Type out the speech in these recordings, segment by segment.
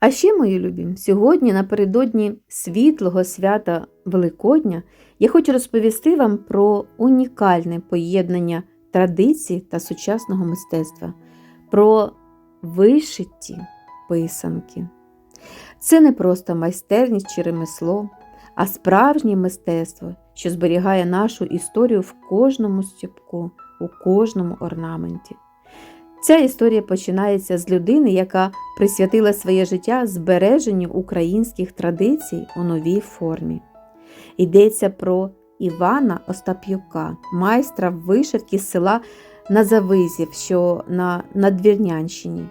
А ще, мої любі, сьогодні, напередодні світлого свята Великодня, я хочу розповісти вам про унікальне поєднання традицій та сучасного мистецтва, про вишиті писанки. Це не просто майстерність чи ремесло, а справжнє мистецтво, що зберігає нашу історію в кожному стіпку, у кожному орнаменті. Ця історія починається з людини, яка присвятила своє життя збереженню українських традицій у новій формі. Йдеться про Івана Остап'юка, майстра вишивки з села Назавизів, що на Надвірнянщині.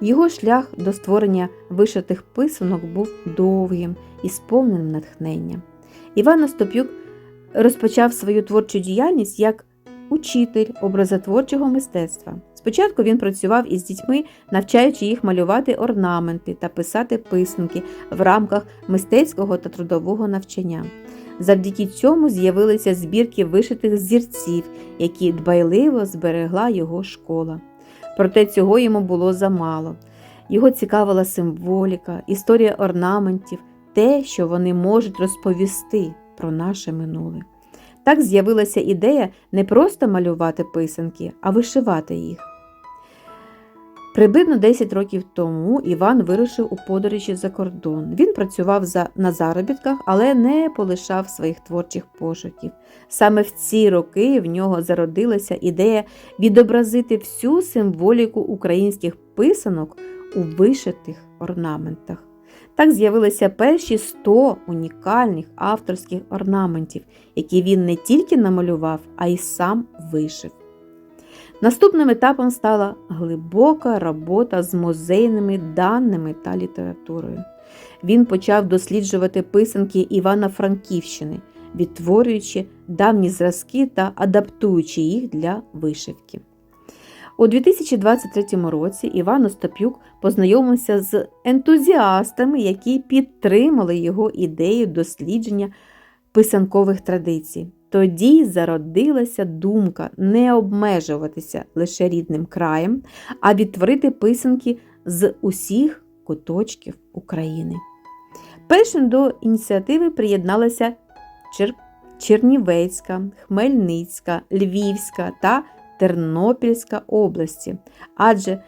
Його шлях до створення вишитих писанок був довгим і сповненим натхнення. Іван Остап'юк розпочав свою творчу діяльність як учитель образотворчого мистецтва. Спочатку він працював із дітьми, навчаючи їх малювати орнаменти та писати писанки в рамках мистецького та трудового навчання. Завдяки цьому з'явилися збірки вишитих зірців, які дбайливо зберегла його школа. Проте цього йому було замало. Його цікавила символіка, історія орнаментів, те, що вони можуть розповісти про наше минуле. Так з'явилася ідея не просто малювати писанки, а вишивати їх. Приблизно 10 років тому Іван вирушив у подорожі за кордон. Він працював за, на заробітках, але не полишав своїх творчих пошуків. Саме в ці роки в нього зародилася ідея відобразити всю символіку українських писанок у вишитих орнаментах. Так з'явилися перші 100 унікальних авторських орнаментів, які він не тільки намалював, а й сам вишив. Наступним етапом стала глибока робота з музейними даними та літературою. Він почав досліджувати писанки Івана Франківщини, відтворюючи давні зразки та адаптуючи їх для вишивки. У 2023 році Іван Остап'юк познайомився з ентузіастами, які підтримали його ідею дослідження писанкових традицій. Тоді зародилася думка не обмежуватися лише рідним краєм, а відтворити писанки з усіх куточків України. Першим до ініціативи приєдналася Чер... Чернівецька, Хмельницька, Львівська та Тернопільська області, адже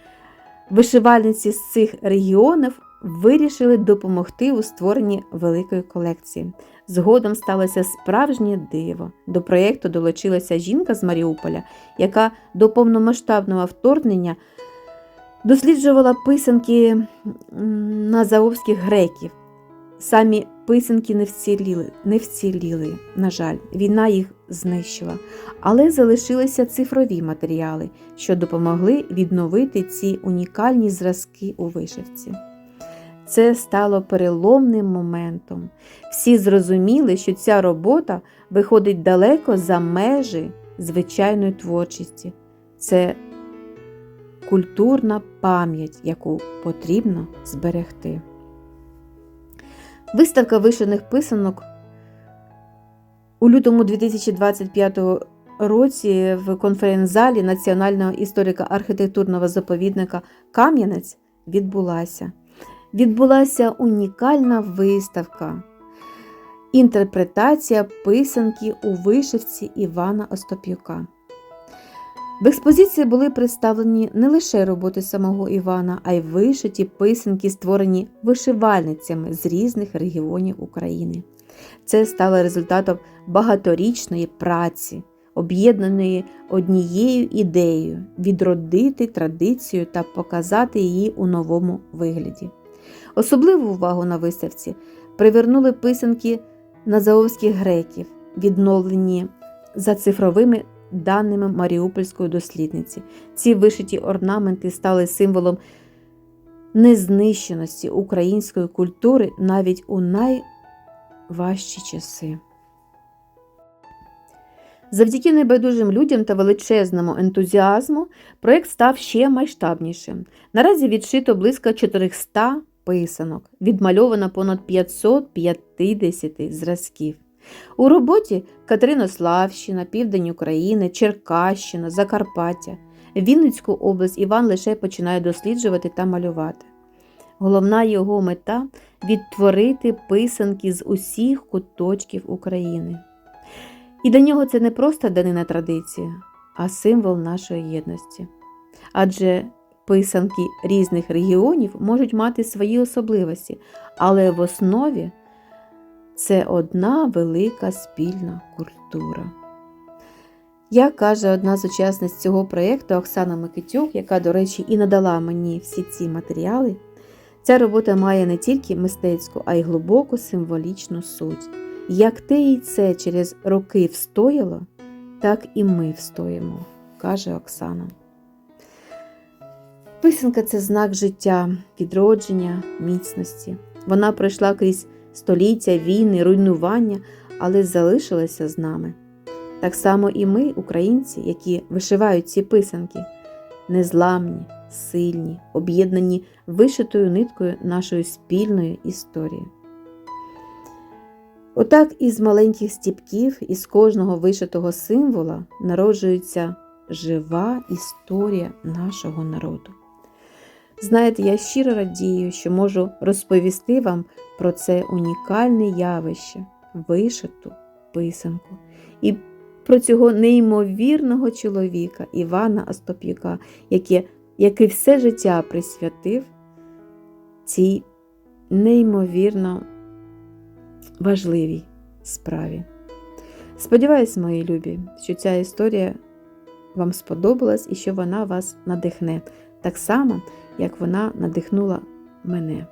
вишивальниці з цих регіонів вирішили допомогти у створенні великої колекції. Згодом сталося справжнє диво. До проєкту долучилася жінка з Маріуполя, яка до повномасштабного вторгнення досліджувала писанки назаовських греків. Самі писанки не вціліли, не вціліли, на жаль, війна їх знищила, але залишилися цифрові матеріали, що допомогли відновити ці унікальні зразки у вишивці. Це стало переломним моментом. Всі зрозуміли, що ця робота виходить далеко за межі звичайної творчості. Це культурна пам'ять, яку потрібно зберегти. Виставка вишених писанок у лютому 2025 році в конференц-залі Національного історико-архітектурного заповідника Кам'янець відбулася. Відбулася унікальна виставка, інтерпретація писанки у вишивці Івана Остап'юка. В експозиції були представлені не лише роботи самого Івана, а й вишиті писанки, створені вишивальницями з різних регіонів України. Це стало результатом багаторічної праці, об'єднаної однією ідеєю відродити традицію та показати її у новому вигляді. Особливу увагу на виставці привернули писанки назаовських греків, відновлені за цифровими даними Маріупольської дослідниці. Ці вишиті орнаменти стали символом незнищеності української культури навіть у найважчі часи. Завдяки небайдужим людям та величезному ентузіазму проєкт став ще масштабнішим. Наразі відшито близько 400 писанок, відмальовано понад 550 зразків. У роботі Катеринославщина, Південь України, Черкащина, Закарпаття, Вінницьку область Іван лише починає досліджувати та малювати. Головна його мета відтворити писанки з усіх куточків України. І для нього це не просто данина традиції, а символ нашої єдності. Адже писанки різних регіонів можуть мати свої особливості, але в основі це одна велика спільна культура. Як каже одна з учасниць цього проєкту Оксана Микитюк, яка, до речі, і надала мені всі ці матеріали, ця робота має не тільки мистецьку, а й глибоку символічну суть. Як те яйце через роки встояло, так і ми встоїмо, каже Оксана. Писанка це знак життя, відродження, міцності. Вона пройшла крізь століття, війни, руйнування, але залишилася з нами. Так само і ми, українці, які вишивають ці писанки, незламні, сильні, об'єднані вишитою ниткою нашої спільної історії. Отак із маленьких стіпків, із кожного вишитого символа народжується жива історія нашого народу. Знаєте, я щиро радію, що можу розповісти вам про це унікальне явище, вишиту писанку, і про цього неймовірного чоловіка Івана Остап'юка, який, який все життя присвятив цій неймовірно важливій справі. Сподіваюсь, мої любі, що ця історія вам сподобалась і що вона вас надихне так само, як вона надихнула мене.